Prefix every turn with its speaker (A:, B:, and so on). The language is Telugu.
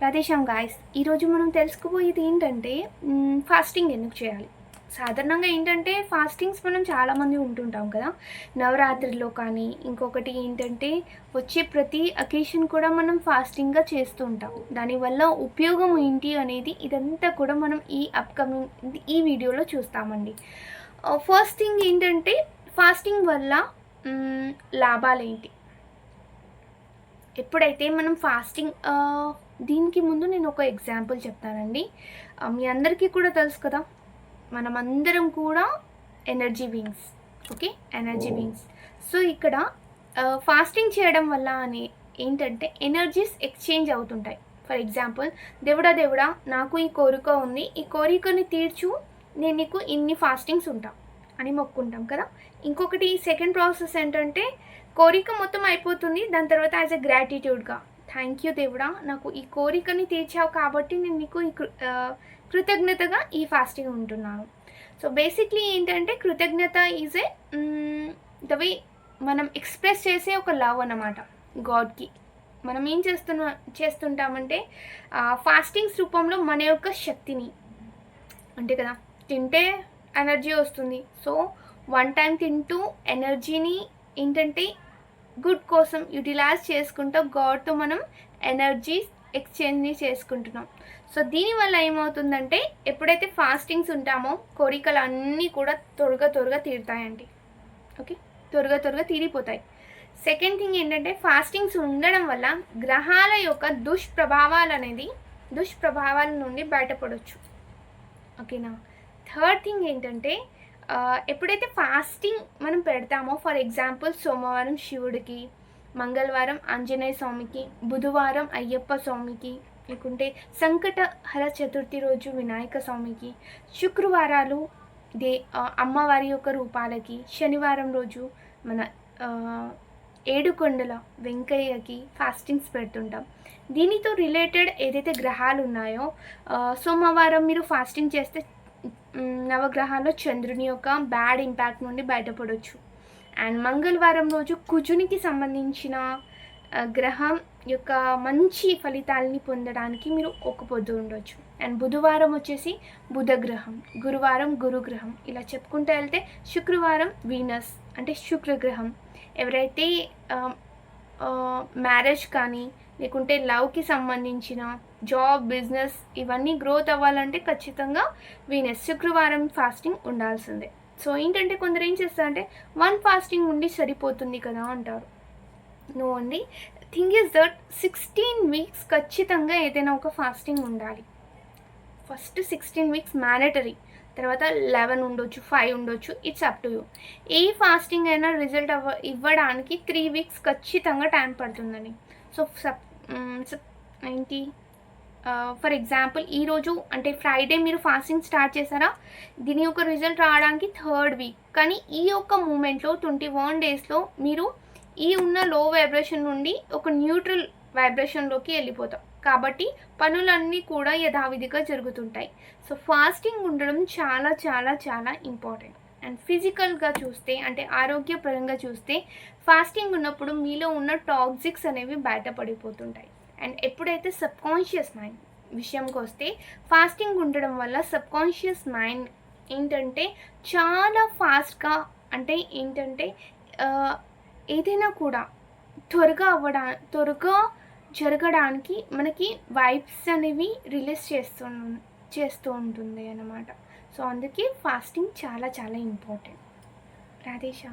A: ప్రదేశం గాయస్ ఈరోజు మనం తెలుసుకుపోయేది ఏంటంటే ఫాస్టింగ్ ఎందుకు చేయాలి? సాధారణంగా ఏంటంటే ఫాస్టింగ్స్ మనం చాలామంది ఉంటుంటాం కదా. నవరాత్రిలో కానీ ఇంకొకటి ఏంటంటే వచ్చే ప్రతి అకేషన్ కూడా మనం ఫాస్టింగ్గా చేస్తూ ఉంటాం. దానివల్ల ఉపయోగం ఏంటి అనేది ఇదంతా కూడా మనం ఈ అప్కమింగ్ ఈ వీడియోలో చూస్తామండి. ఫస్ట్ థింగ్ ఏంటంటే ఫాస్టింగ్ వల్ల లాభాలేంటి ఎప్పుడైతే మనం ఫాస్టింగ్ దీనికి ముందు నేను ఒక ఎగ్జాంపుల్ చెప్తానండి. మీ అందరికీ కూడా తెలుసు కదా మనమందరం కూడా energy beings okay? Energy beings. So ఇక్కడ ఫాస్టింగ్ చేయడం వల్ల అని ఏంటంటే ఎనర్జీస్ ఎక్స్చేంజ్ అవుతుంటాయి. ఫర్ ఎగ్జాంపుల్ దేవుడా దేవుడా నాకు ఈ కోరిక ఉంది. ఈ కోరికని తీర్చు. నేను నీకు ఇన్ని ఫాస్టింగ్స్ ఉంటా అని మొక్కుంటాం కదా. ఇంకొకటి సెకండ్ ప్రాసెస్ ఏంటంటే కోరిక మొత్తం అయిపోతుంది. దాని తర్వాత యాజ్ ఎ గ్రాటిట్యూడ్గా థ్యాంక్ యూ దేవుడా. నాకు ఈ కోరికని తీర్చావు కాబట్టి నేను నీకు ఈ కృ- కృతజ్ఞతగా ఈ ఫాస్టింగ్ ఉంటున్నాను. సో బేసిక్లీ ఏంటంటే కృతజ్ఞత ఈజ్ ఏ ద వే మనం ఎక్స్ప్రెస్ చేసే ఒక లవ్ అన్నమాట గాడ్కి. మనం ఏం చేస్తున్నా చేస్తుంటామంటే ఫాస్టింగ్స్ రూపంలో మన యొక్క శక్తిని అంటే కదా తింటే ఎనర్జీ వస్తుంది. సో వన్ టైం తింటూ ఎనర్జీని ఏంటంటే గుడ్ కోసం యూటిలైజ్ చేసుకుంటూ గాడ్తో మనం ఎనర్జీ ఎక్స్చేంజ్ని చేసుకుంటున్నాం. సో దీనివల్ల ఏమవుతుందంటే ఎప్పుడైతే ఫాస్టింగ్స్ ఉంటామో కోరికలు అన్నీ కూడా త్వరగా త్వరగా తీరుతాయండి. ఓకే? త్వరగా త్వరగా తీరిపోతాయి. సెకండ్ థింగ్ ఏంటంటే ఫాస్టింగ్స్ ఉండడం వల్ల గ్రహాల యొక్క దుష్ప్రభావాలు అనేది దుష్ప్రభావాల నుండి బయటపడవచ్చు ఓకేనా? థర్డ్ థింగ్ ఏంటంటే ఎప్పుడైతే ఫాస్టింగ్ మనం పెడతామో ఫర్ ఎగ్జాంపుల్ సోమవారం శివుడికి మంగళవారం ఆంజనేయ స్వామికి బుధవారం అయ్యప్ప స్వామికి లేకుంటే సంకటహర చతుర్థి రోజు వినాయక స్వామికి శుక్రవారాలు దే అమ్మవారి యొక్క రూపాలకి శనివారం రోజు మన ఏడుకొండల వెంకయ్యకి ఫాస్టింగ్స్ పెడుతుంటాం. దీనితో రిలేటెడ్ ఏదైతే గ్రహాలు ఉన్నాయో సోమవారం మీరు ఫాస్టింగ్ చేస్తే నవగ్రహాల్లో చంద్రుని యొక్క బ్యాడ్ ఇంపాక్ట్ నుండి బయటపడవచ్చు అండ్ మంగళవారం రోజు కుజునికి సంబంధించిన గ్రహం యొక్క మంచి ఫలితాలని పొందడానికి మీరు ఒక పొద్దు ఉండొచ్చు. అండ్ బుధవారం వచ్చేసి బుధ గ్రహం గురువారం గురుగ్రహం. ఇలా చెప్పుకుంటూ వెళ్తే శుక్రవారం వీనస్ అంటే శుక్రగ్రహం. ఎవరైతే మ్యారేజ్ కానీ లేకుంటే లవ్కి సంబంధించిన జాబ్ బిజినెస్ ఇవన్నీ గ్రోత్ అవ్వాలంటే ఖచ్చితంగా వీనెస్ శుక్రవారం ఫాస్టింగ్ ఉండాల్సిందే. సో ఏంటంటే కొందరు ఏం చేస్తారంటే వన్ ఫాస్టింగ్ ఉండి సరిపోతుంది కదా అంటారు. నో అండి thing is that sixteen weeks ఖచ్చితంగా ఏదైనా ఒక ఫాస్టింగ్ ఉండాలి. ఫస్ట్ సిక్స్టీన్ వీక్స్ మ్యాండటరీ తర్వాత లెవెన్ ఉండొచ్చు ఫైవ్ ఉండొచ్చు ఇట్స్ అప్ టు యూ. ఏ ఫాస్టింగ్ అయినా రిజల్ట్ అవ్వ ఇవ్వడానికి త్రీ వీక్స్ ఖచ్చితంగా టైం పడుతుందండి. సో సప్ ఏంటి ఫర్ ఎగ్జాంపుల్ ఈరోజు అంటే ఫ్రైడే మీరు ఫాస్టింగ్ స్టార్ట్ చేశారా? దీని యొక్క రిజల్ట్ రావడానికి థర్డ్ వీక్. కానీ ఈ యొక్క మూమెంట్లో ట్వంటీ వన్ డేస్లో మీరు ఈ ఉన్న లో వైబ్రేషన్ నుండి ఒక న్యూట్రల్ వైబ్రేషన్లోకి వెళ్ళిపోతాం. కాబట్టి పనులన్నీ కూడా యథావిధిగా జరుగుతుంటాయి. సో ఫాస్టింగ్ ఉండడం చాలా చాలా చాలా ఇంపార్టెంట్. అండ్ ఫిజికల్గా చూస్తే అంటే ఆరోగ్యపరంగా చూస్తే ఫాస్టింగ్ ఉన్నప్పుడు మీలో ఉన్న టాక్సిక్స్ అనేవి బయటపడిపోతుంటాయి. అండ్ ఎప్పుడైతే సబ్కాన్షియస్ మైండ్ విషయంకి వస్తే ఫాస్టింగ్ ఉండడం వల్ల సబ్కాన్షియస్ మైండ్ ఏంటంటే చాలా ఫాస్ట్గా అంటే ఏంటంటే ఏదైనా కూడా త్వరగా అవ్వడా త్వరగా జరగడానికి మనకి వైబ్స్ అనేవి రిలీజ్ చేస్తూ చేస్తూ ఉంటుంది అన్నమాట. సో అందుకే ఫాస్టింగ్ చాలా చాలా ఇంపార్టెంట్ రాధేశా